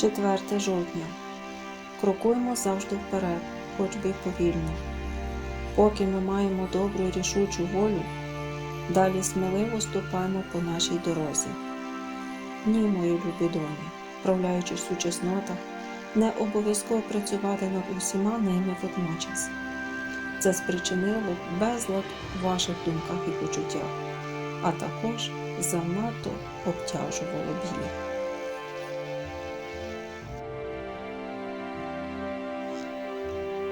4 жовтня. Крокуємо завжди вперед, хоч би повільно. Поки ми маємо добру рішучу волю, далі сміливо ступаємо по нашій дорозі. Ні, мої любі доні, вправляючись у чеснотах, не обов'язково працювати над усіма ними водночас. Це спричинило безлад у ваших думках і почуттях, а також занадто обтяжувало б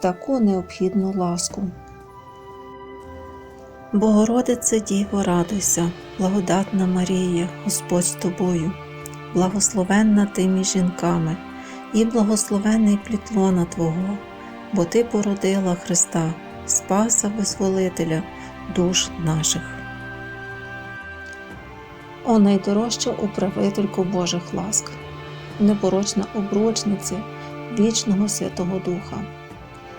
таку необхідну ласку. Богородице Діво, радуйся, благодатна Марія, Господь з тобою, благословенна ти між жінками, і благословенний плід лона Твого, бо Ти породила Христа, Спаса Визволителя душ наших. О найдорожча управителько Божих ласк, непорочна обручниця вічного Святого Духа.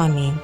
Амінь.